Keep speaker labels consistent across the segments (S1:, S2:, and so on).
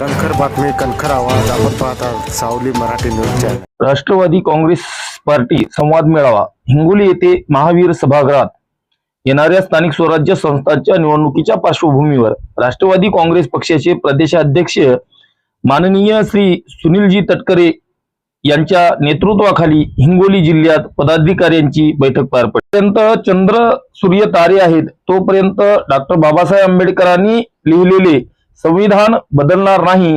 S1: कणखर बातमी कणखर आवाज. आपण पाहता Savli Marathi news channel
S2: Rashtravadi Congress party संवाद मेळावा. हिंगोली येथे महावीर सभागृहात. येणाऱ्या स्थानिक स्वराज्य संस्थांच्या निवडणुकीच्या पार्श्वभूमीवर राष्ट्रवादी काँग्रेस पक्षाचे प्रदेशाध्यक्ष माननीय श्री सुनीलजी तटकरे यांच्या नेतृत्वाखाली हिंगोली जिल्ह्यात पदाधिकाऱ्यांची बैठक पार पडली. चंद्र सूर्य तारे आहेत तोपर्यंत डॉक्टर बाबासाहेब आंबेडकरांनी लिहिलेले संविधान बदलणार नाही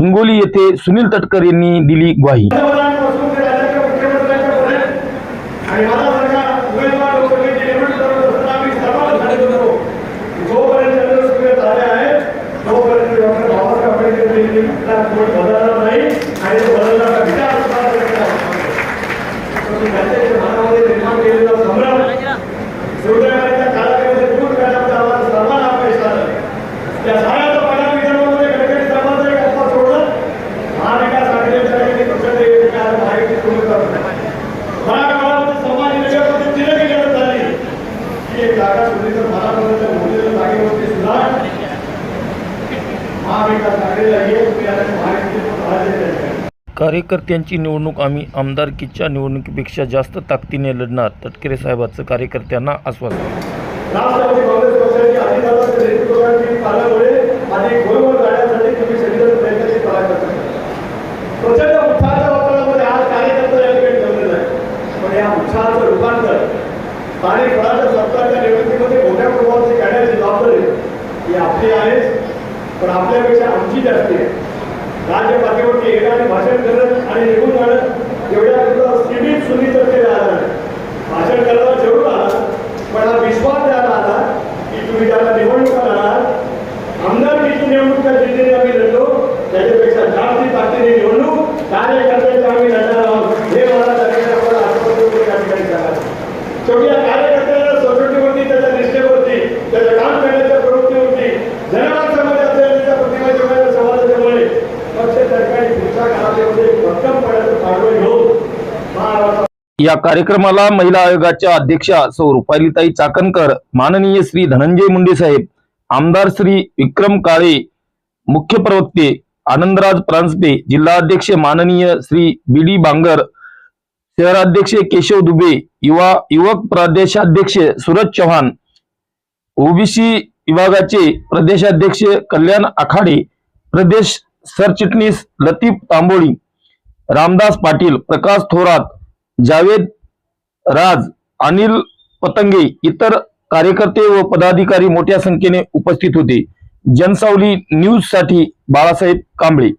S2: हिंगोली येथे सुनील तटकर यांनी दिली ग्वाही. कार्यकर्त्यांची निवडणूक आम्ही आमदारकीच्या निवडणुकीपेक्षा जास्त ताकदीने लढणार तटकरे साहेबांचं कार्यकर्त्यांना आश्वासन.
S3: राष्ट्रवादी काँग्रेस अधिकाराच्या नेतृत्वाची पालमुळे आणि गोलवर जाण्यासाठी तुम्ही प्रयत्नशील प्रचंड उत्साहाच्या वातावरणामध्ये आज कार्यकर्ता या ठिकाणी जमलेला आहे पण या उत्साहाचं रूपांतर स्थानिक स्वराज्य सरकारच्या निवडणुकीमध्ये मोठ्या प्रमाणात करण्याची जबाबदारी ही आपली आहेच पण आपल्यापेक्षा आमची जास्ती आहे. राज्य पातळीवरती येणं आणि भाषण करत आणि निघून जाणं एवढ्या सीमित सुनी तर ते राहणार भाषण करायला जरूर आला पण हा विश्वास द्यायला आला की तुम्ही त्याला या
S2: कार्यक्रमाला महिला आयोगाच्या अध्यक्षा सौ रुपालीताई चाकणकर माननीय श्री धनंजय मुंडे साहेब आमदार श्री विक्रम काळे मुख्य प्रवक्ते आनंदराज प्रांसपे जिल्हाध्यक्ष माननीय श्री बी डी बांगर शहराध्यक्ष केशव दुबे युवा युवक प्रदेशाध्यक्ष सूरज चव्हाण ओबीसी विभागाचे प्रदेशाध्यक्ष कल्याण आखाडे प्रदेश सरचिटणीस लतीफ तांबोळी रामदास पाटील प्रकाश थोरात जावेद राज अनिल पतंगे इतर कार्यकर्ते व पदाधिकारी मोठ्या संख्येने उपस्थित होते. जनसावली न्यूजसाठी बाळासाहेब कांबळे.